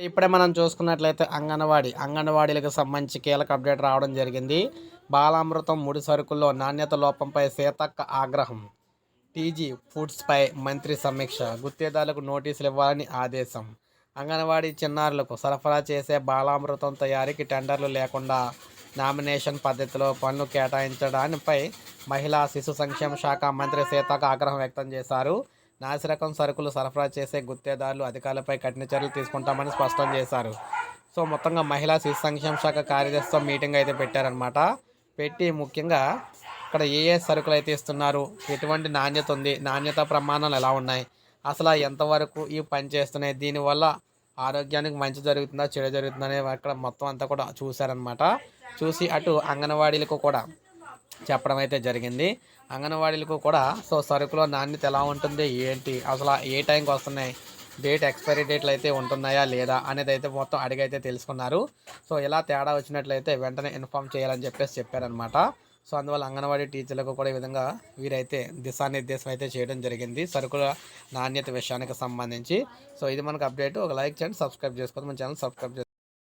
ఇప్పుడే మనం చూసుకున్నట్లయితే అంగన్వాడీ అంగన్వాడీలకు సంబంధించి కీలక అప్డేట్ రావడం జరిగింది. బాలామృతం ముడి సరుకుల్లో నాణ్యత లోపంపై సీతక్క ఆగ్రహం. టీజీ ఫుడ్స్పై మంత్రి సమీక్ష గుత్తేదారులకు నోటీసులు ఇవ్వాలని ఆదేశం. అంగన్వాడీ చిన్నారులకు సరఫరా చేసే బాలామృతం తయారీకి టెండర్లు లేకుండా నామినేషన్ పద్ధతిలో పనులు కేటాయించడానిపై మహిళా శిశు సంక్షేమ శాఖ మంత్రి సీతక్క ఆగ్రహం వ్యక్తం చేశారు. నాసిరకం సరుకులు సరఫరా చేసే గుత్తేదారులు అధికారులపై కఠిన చర్యలు తీసుకుంటామని స్పష్టం చేశారు. సో మొత్తంగా మహిళా శిశు సంక్షేమ శాఖ కార్యదర్శితో మీటింగ్ అయితే పెట్టారనమాట పెట్టి ముఖ్యంగా ఇక్కడ ఏ ఏ సరుకులు అయితే ఇస్తున్నారు ఎటువంటి నాణ్యత ఉంది నాణ్యత ప్రమాణాలు ఎలా ఉన్నాయి అసలు ఎంతవరకు ఈ పని చేస్తున్నాయి దీనివల్ల ఆరోగ్యానికి మంచి జరుగుతుందా చెడు జరుగుతుందా అనేది అక్కడ మొత్తం అంతా కూడా చూశారనమాట చూసి అటు అంగన్వాడీలకు కూడా చెప్పడం అయితే జరిగింది. అంగన్వాడీలకు కూడా సో సరుకులో నాణ్యత ఎలా ఉంటుంది ఏంటి అసలు ఏ టైంకి వస్తున్నాయి డేట్ ఎక్స్పైరీ డేట్లు అయితే ఉంటున్నాయా లేదా అనేది అయితే మొత్తం అడిగైతే తెలుసుకున్నారు. సో ఇలా తేడా వచ్చినట్లయితే వెంటనే ఇన్ఫామ్ చేయాలని చెప్పేసి చెప్పారనమాట సో అందువల్ల అంగన్వాడీ టీచర్లకు కూడా ఈ విధంగా వీరైతే దిశానిర్దేశం అయితే చేయడం జరిగింది సరుకుల నాణ్యత విషయానికి సంబంధించి. సో ఇది మనకు అప్డేట్. ఒక లైక్ చేయండి సబ్స్క్రైబ్ చేసుకోండి మన ఛానల్ సబ్స్క్రైబ్ చేసుకోండి